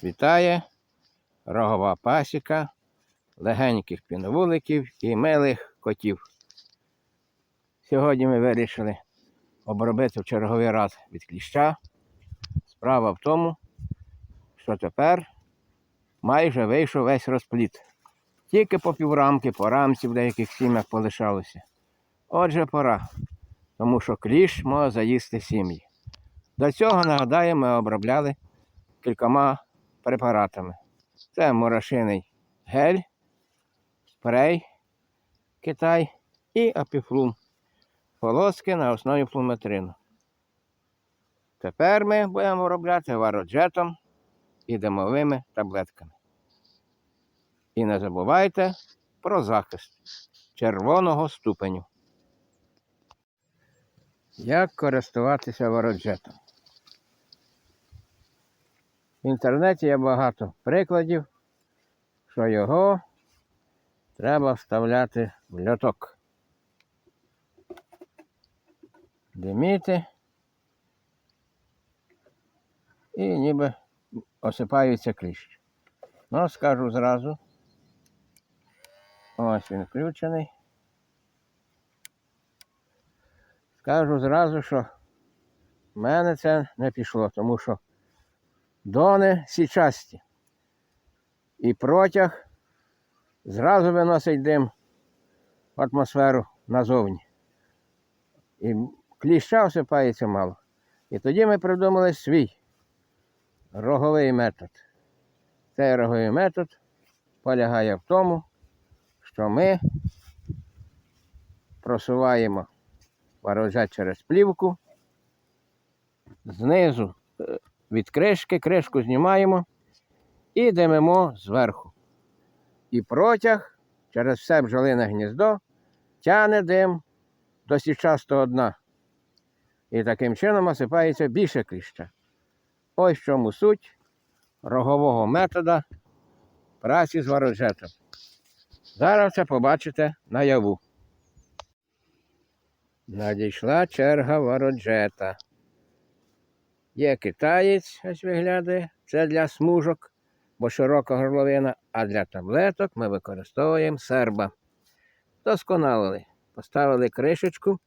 Вас вітає рогова пасіка легеньких піновуликів і милих котів. Сьогодні ми вирішили обробити в черговий раз від кліща. Справа в тому, що тепер майже вийшов весь розпліт. Тільки по піврамки, по рамці в деяких сім'ях полишалося. Отже, пора, тому що кліщ може заїсти сім'ї. До цього, нагадаю, ми обробляли кількома препаратами. Це морошиний гель, спрей Китай і апіфлум. Полоски на основі флуметрину. Тепер ми будемо обробляти вароджетом і димовими таблетками. І не забувайте про захист червоного ступеню. Як користуватися вароджетом? В інтернеті є багато прикладів, що його треба вставляти в льоток. Диміти і ніби осипається кліщ. Ну, скажу зразу. Ось він включений. Скажу зразу, що в мене це не пішло, тому що дони січасті. І протяг зразу виносить дим в атмосферу назовні. І кліща всипається мало. І тоді ми придумали свій роговий метод. Цей роговий метод полягає в тому, що ми просуваємо ворожать через плівку, знизу е, від кришки, кришку знімаємо і димимо зверху. І протяг через все бджолине гніздо тяне дим до січастого дна. І таким чином осипається більше кліща. Ось чому суть рогового метода праці з ворожетом. Зараз це побачите наяву. Надійшла черга вороджета. Є китаєць, ось виглядає, це для смужок, бо широка горловина, а для таблеток ми використовуємо серба. Досконалили. Поставили кришечку,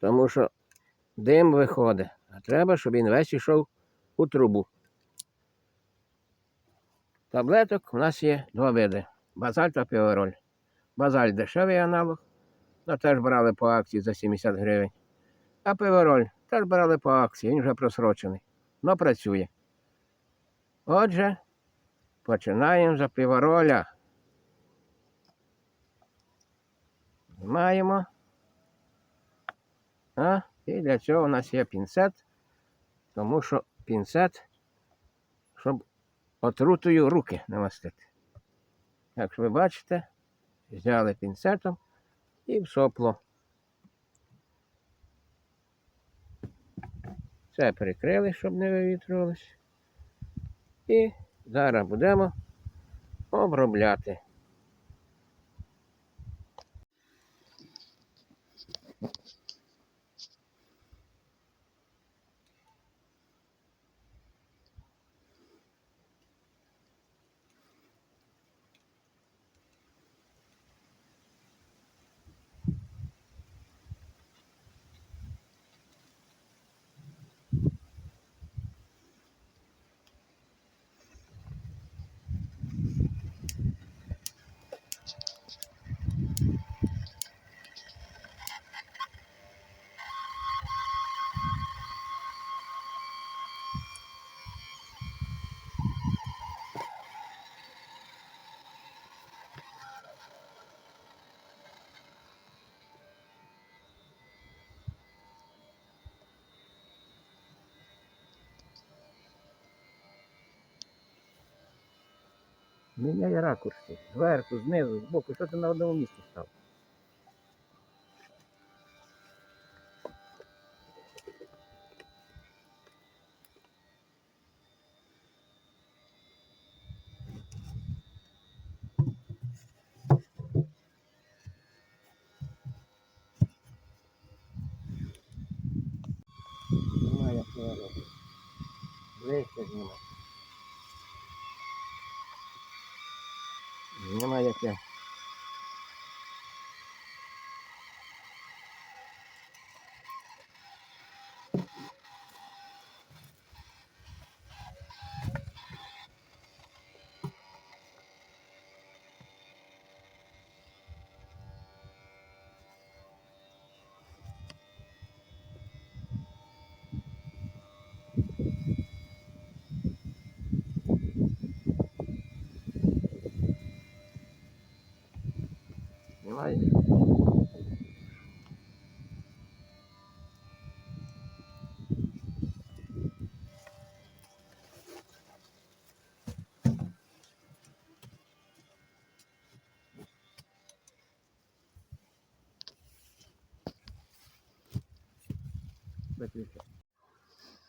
тому що дим виходить, а треба, щоб він весь йшов у трубу. Таблеток у нас є два види: базаль та півероль. Базаль дешевий аналог, Ну, теж брали по акції за 70 гривень. А пивероль теж брали по акції, він вже просрочений. Но працює. Отже, починаємо за пивероля. Маємо. А, і для цього у нас є пінцет, тому що пінцет, щоб отрутою руки намастити. Як ви бачите, взяли пінцетом і в Це прикрили, щоб не вивітрювалося. І зараз будемо обробляти. Міняй ракурси. Зверху, знизу, збоку. Що ти на одному місці став? Немає повороту. Ближче знімай. Ini.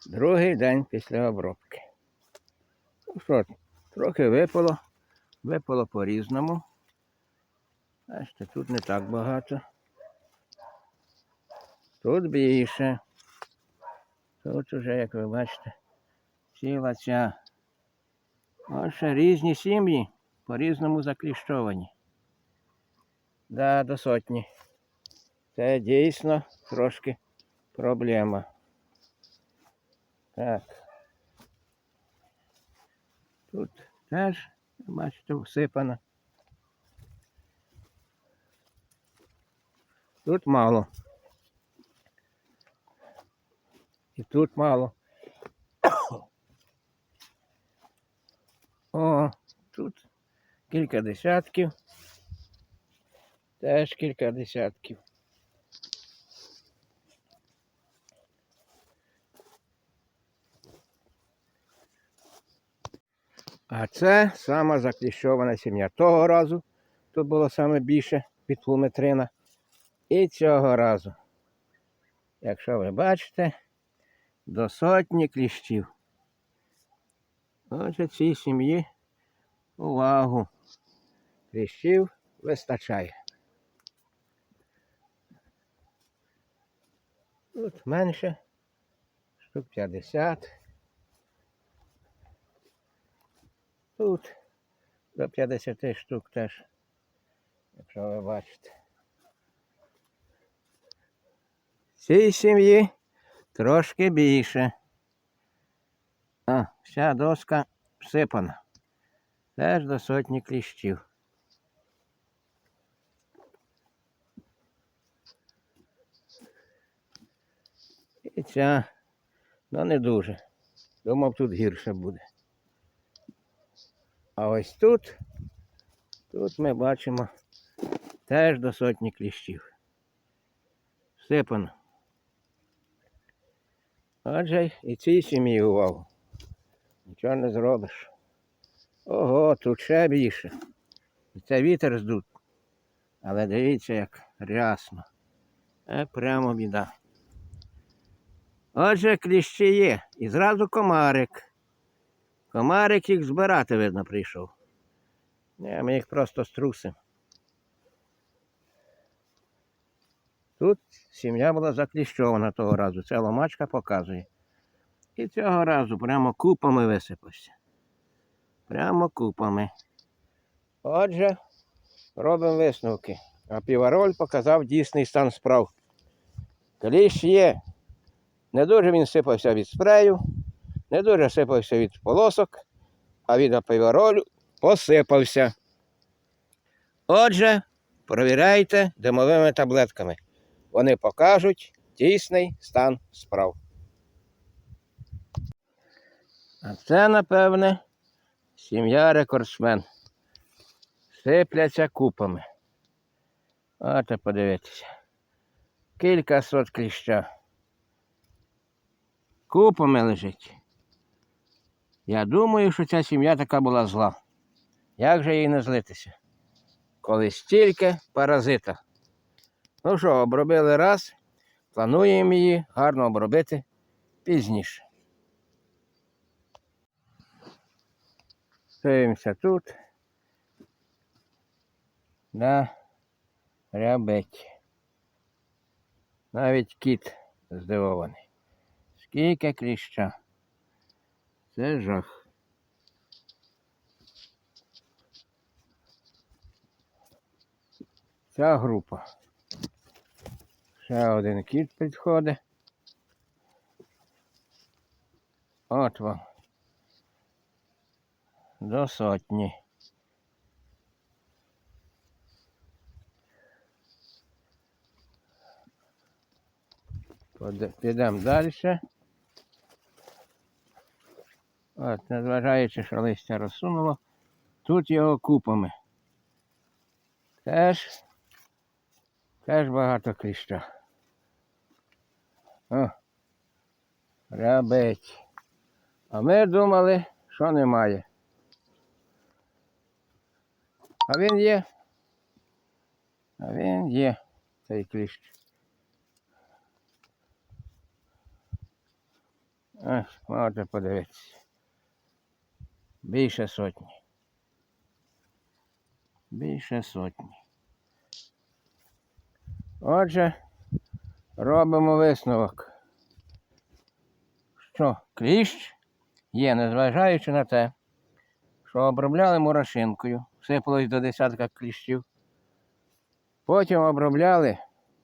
Другий день після обробки. Ну що, трохи випало. Випало по-різному. Бачите, тут не так багато. Тут більше. Тут уже, як ви бачите, ціла ця. Ось ще різні сім'ї по-різному закліщовані. Да, до сотні. Це дійсно трошки проблема. Так. Тут теж, бачите, всипано. Тут мало. І тут мало. О, тут кілька десятків. Теж кілька десятків. А це сама закліщована сім'я. Того разу тут було саме більше під плуметрина. І цього разу, якщо ви бачите, до сотні кліщів. Отже, цій сім'ї увагу. Кліщів вистачає. Тут менше, штук 50. Тут до 50 штук теж, якщо ви бачите. Цій сім'ї трошки більше. А, вся доска всипана. Теж до сотні кліщів. І ця, ну не дуже. Думав, тут гірше буде. А ось тут, тут ми бачимо теж до сотні кліщів. Всипано. Отже, і цій сім'ї увагу. Нічого не зробиш. Ого, тут ще більше. І це вітер здут. Але дивіться, як рясно. Е, прямо біда. Отже, кліщі є. І зразу комарик. Комарик їх збирати, видно, прийшов. Не, ми їх просто струсимо. Тут сім'я була закліщована того разу. Це ломачка показує. І цього разу прямо купами висипався. Прямо купами. Отже, робимо висновки. А півароль показав дійсний стан справ. Кліщ є. Не дуже він сипався від спрею, не дуже сипався від полосок, а від апіваролю посипався. Отже, провіряйте димовими таблетками. Вони покажуть дійсний стан справ. А це, напевне, сім'я рекордсмен. Сипляться купами. Оте подивіться. Кілька сот кліща. Купами лежить. Я думаю, що ця сім'я така була зла. Як же їй не злитися? Коли стільки паразита. Ну що, обробили раз, плануємо її гарно обробити пізніше. Дивимося тут. На рябеті. Навіть кіт здивований. Скільки кліща. Це жах. Ця група. Ще один кіт підходить. От вам. До сотні. Підемо далі. От, незважаючи, що листя розсунуло, тут його купами. Теж, теж багато кліща. О, рябець. А ми думали, що немає. А він є. А він є, цей кліщ. Ось, можете подивитися. Більше сотні. Більше сотні. Отже, робимо висновок. Що кліщ є, незважаючи на те, що обробляли мурашинкою, сипалось до десятка кліщів. Потім обробляли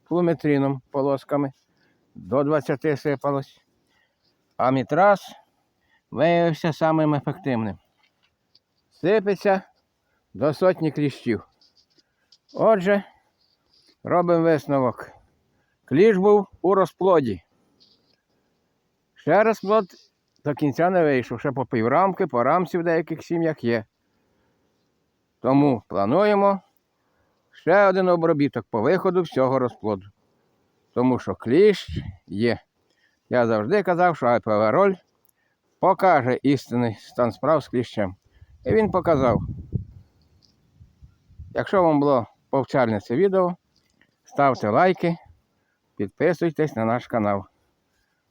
флуметрином полосками, до 20 сипалось. А мітрас виявився самим ефективним. Сипеться до сотні кліщів. Отже, робимо висновок. Кліщ був у розплоді. Ще розплод до кінця не вийшов. Ще по піврамки, по рамці в деяких сім'ях є. Тому плануємо ще один обробіток по виходу всього розплоду. Тому що кліщ є. Я завжди казав, що АПВ-роль покаже істинний стан справ з кліщем. І він показав. Якщо вам було повчальне це відео, ставте лайки, підписуйтесь на наш канал.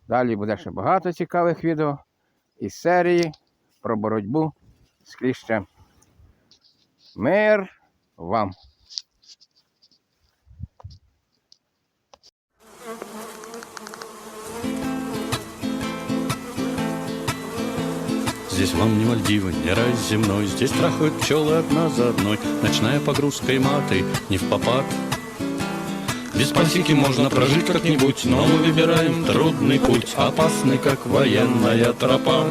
Далі буде ще багато цікавих відео із серії про боротьбу з кліщем. Мир вам! Здесь вам не Мальдивы, не рай земной. Здесь трахают пчелы одна за одной. Ночная погрузка и маты не в попад. Без пасеки можно прожить как-нибудь Но мы выбираем трудный путь Опасный, как военная тропа.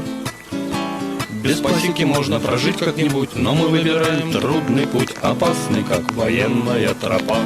Без пасеки можно прожить как-нибудь, но мы выбираем трудный путь, опасный, как военная тропа.